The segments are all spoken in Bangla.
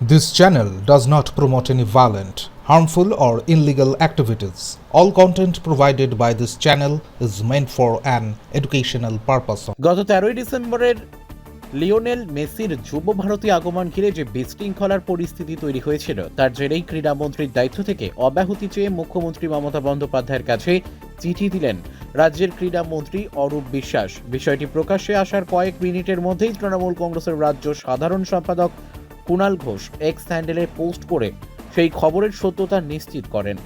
This channel does not promote any violent, harmful, or illegal activities. All content provided by this channel is meant for an educational purpose. গত তেরোই ডিসেম্বরের লিওনেল মেসির যুব ভারতী আগমন ঘিরে যে বিশৃঙ্খলার পরিস্থিতি তৈরি হয়েছিল তার জেরেই ক্রীড়ামন্ত্রীর দায়িত্ব থেকে অব্যাহতি চেয়ে মুখ্যমন্ত্রী মমতা বন্দ্যোপাধ্যায়ের কাছে চিঠি দিলেন রাজ্যের ক্রীড়ামন্ত্রী অরূপ বিশ্বাস বিষয়টি প্রকাশ্যে আসার কয়েক মিনিটের মধ্যেই তৃণমূল কংগ্রেসের রাজ্য সাধারণ সম্পাদক কুণাল ঘোষ এক্স হ্যান্ডেলে পোস্ট করে সেই খবরের সত্যতা নিশ্চিত করেন।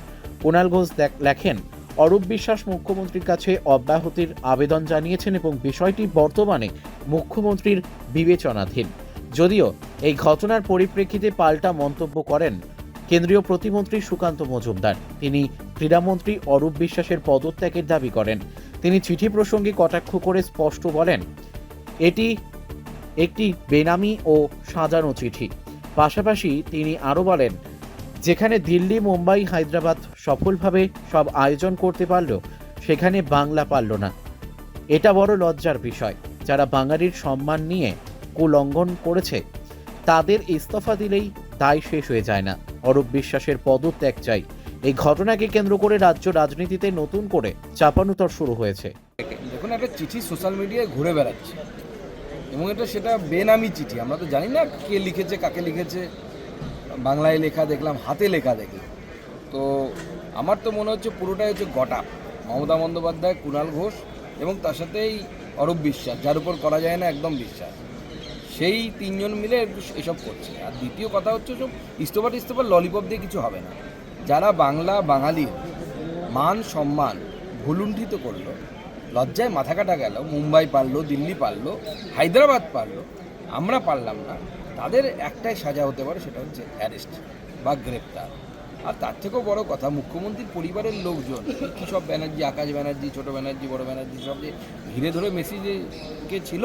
কুণাল ঘোষ লেখেন, অরূপ বিশ্বাস মুখ্যমন্ত্রীর কাছে অব্যাহতির আবেদন জানিয়েছেন এবং বিষয়টি বর্তমানে মুখ্যমন্ত্রীর বিবেচনাধীন। যদিও এই ঘটনার পরিপ্রেক্ষিতে পাল্টা মন্তব্য করেন কেন্দ্রীয় প্রতিমন্ত্রী সুকান্ত মজুমদার। তিনি ক্রীড়ামন্ত্রী অরূপ বিশ্বাসের পদত্যাগের দাবি করেন। তিনি চিঠি প্রসঙ্গে কটাক্ষ করে স্পষ্ট বলেন, এটি একটি বেনামি ও সাজানো চিঠি। পাশাপাশি তিনি আরও বলেন, যেখানে দিল্লি, মুম্বাই, হায়দ্রাবাদ সফলভাবে সব আয়োজন করতে পারল, সেখানে বাংলা পারল না। এটা বড় লজ্জার বিষয়। যারা বাঙালির সম্মান নিয়ে কুলঙ্ঘন করেছে, তাদের ইস্তফা দিলেই তাই শেষ হয়ে যায় না। অরূপ বিশ্বাসের পদত্যাগ চাই। এই ঘটনাকে কেন্দ্র করে রাজ্য রাজনীতিতে নতুন করে চাপানুতর শুরু হয়েছে। দেখুন, একটা চিঠি সোশ্যাল মিডিয়ায় ঘুরে বেড়াচ্ছে। এবং এটা সেটা বেনামি চিঠি। আমরা তো জানি না কে লিখেছে, কাকে লিখেছে। বাংলায় লেখা দেখলাম, হাতে লেখা দেখলাম। তো আমার তো মনে হচ্ছে পুরোটাই হচ্ছে গটা। মমতা বন্দ্যোপাধ্যায় কুণাল ঘোষ এবং তার সাথেই অরূপ বিশ্বাস, যার উপর করা যায় না একদম বিশ্বাস। সেই তিনজন মিলে এসব করছে। আর দ্বিতীয় কথা হচ্ছে সব ইস্তফা টিস্তফা, ললিপপ দিয়ে কিছু হবে না। যারা বাংলা বাঙালি মান সম্মান ভুলুণ্ঠিত করল লজ্জায় মাথা কাটা গেল, মুম্বাই পারল, দিল্লি পারল, হায়দ্রাবাদ পারল, আমরা পারলাম না। তাদের একটাই সাজা হতে পারে, সেটা হচ্ছে অ্যারেস্ট বা গ্রেপ্তার। আর তার থেকেও বড় কথা, মুখ্যমন্ত্রীর পরিবারের লোকজন, কী সব ব্যানার্জি, আকাশ ব্যানার্জি, ছোট ব্যানার্জি, বড় ব্যানার্জি, সব যে ঘিরে ধরে মেসিকে ছিল,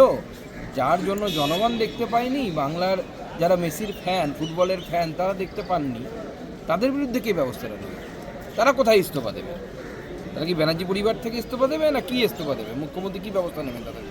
যার জন্য জনগণ দেখতে পায়নি, বাংলার যারা মেসির ফ্যান ফুটবলের ফ্যান তারা দেখতে পাননি, তাদের বিরুদ্ধে কে ব্যবস্থাটা নেবে? তারা কোথায় ইস্তফা দেবে? তারা কি ব্যানার্জি পরিবার থেকে ইস্তফা দেবে না কি ইস্তফা দেবে মুখ্যমন্ত্রী কি ব্যবস্থা নেবেন তাদের?